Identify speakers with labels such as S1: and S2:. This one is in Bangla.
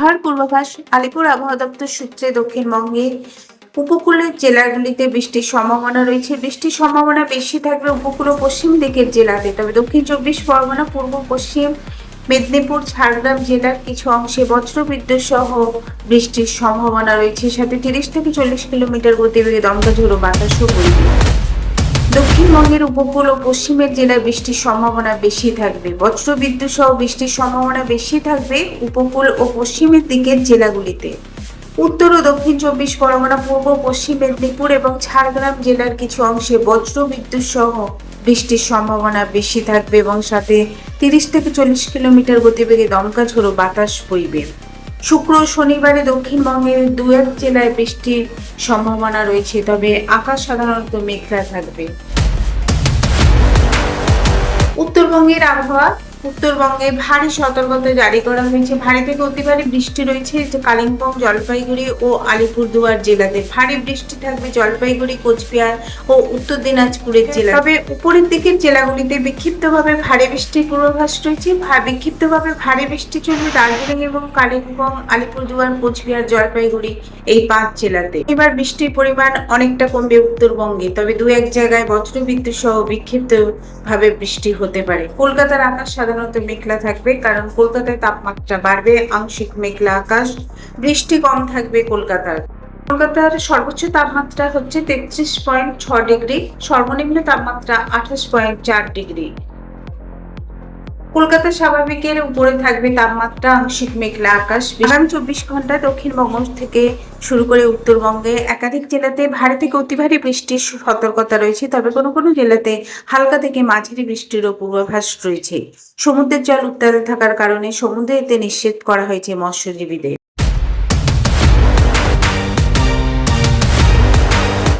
S1: আবহাওয়ার পূর্বাভাস আলিপুর আবহাওয়া দপ্তর সূত্রে দক্ষিণবঙ্গে উপকূলের জেলাগুলিতে বৃষ্টির সম্ভাবনা রয়েছে। বৃষ্টির সম্ভাবনা বেশি থাকবে উপকূল ও পশ্চিম দিকের জেলাতে। তবে দক্ষিণ চব্বিশ পরগনা, পূর্ব পশ্চিম মেদিনীপুর, ঝাড়গ্রাম জেলার কিছু অংশে বজ্রবিদ্যুৎ সহ বৃষ্টির সম্ভাবনা রয়েছে। সাথে তিরিশ থেকে চল্লিশ কিলোমিটার গতিবেগে দমকা ঝোড়ো বাতাসও বইবে। দক্ষিণবঙ্গের উপকূল ও পশ্চিমের জেলায় বৃষ্টির সম্ভাবনা বেশি থাকবে। বজ্রবিদ্যুৎ সহ বৃষ্টির সম্ভাবনা বেশি থাকবে উপকূল ও পশ্চিমের দিকের জেলাগুলিতে। উত্তর ও দক্ষিণ চব্বিশ পরগনা, পূর্ব, পশ্চিম মেদিনীপুর এবং ঝাড়গ্রাম জেলার কিছু অংশে বজ্রবিদ্যুৎ সহ বৃষ্টির সম্ভাবনা বেশি থাকবে এবং সাথে তিরিশ থেকে চল্লিশ কিলোমিটার গতিবেগে দমকা ঝোড়ো বাতাস বইবে। শুক্র, শনিবারে দক্ষিণবঙ্গের দু এক জেলায় বৃষ্টির সম্ভাবনা রয়েছে, তবে আকাশ সাধারণত মেঘলা থাকবে। উত্তরবঙ্গের আবহাওয়া উত্তরবঙ্গে ভারী সতর্কতা জারি করা হয়েছে। ভারী থেকে অতি ভারী বৃষ্টি রয়েছে। কালিম্পং, জলপাইগুড়ি ও আলিপুরদুয়ার জেলাতে ভারী বৃষ্টি থাকবে। জলপাইগুড়ি, কোচবিহার ও উত্তর দিনাজপুরের জেলা। তবে উপরের দিকের জেলাগুলিতে বিক্ষিপ্তভাবে ভারী বৃষ্টির পূর্বাভাস রয়েছে। বিক্ষিপ্তভাবে ভারী বৃষ্টি চলবে দার্জিলিং এবং কালিম্পং, আলিপুরদুয়ার, কোচবিহার, জলপাইগুড়ি এই পাঁচ জেলাতে। এবার বৃষ্টির পরিমাণ অনেকটা কমবে উত্তরবঙ্গে। তবে দু এক জায়গায় বজ্রবিদ্যুৎ সহ বিক্ষিপ্ত ভাবে বৃষ্টি হতে পারে। কলকাতার আকাশ সাধারণত মেঘলা থাকবে, কারণ কলকাতায় তাপমাত্রা বাড়বে, আংশিক মেঘলা আকাশ, বৃষ্টি কম থাকবে কলকাতার। কলকাতার সর্বোচ্চ তাপমাত্রা হচ্ছে তেত্রিশ পয়েন্ট ছ ডিগ্রি, সর্বনিম্ন তাপমাত্রা আঠাশ পয়েন্ট চার ডিগ্রি। কলকাতা স্বাভাবিকের উপরে থাকবে তাপমাত্রা আংশিক মেঘলা আকাশ। আগামী চব্বিশ ঘণ্টা দক্ষিণবঙ্গ থেকে শুরু করে উত্তরবঙ্গে একাধিক জেলাতে ভারী থেকে অতি ভারী বৃষ্টির সতর্কতা রয়েছে, তবে কোনো কোনো জেলাতে হালকা থেকে মাঝারি বৃষ্টিরও পূর্বাভাস রয়েছে। সমুদ্রের জল উত্তাল থাকার কারণে সমুদ্রে এতে নিষেধ করা হয়েছে মৎস্যজীবীদের।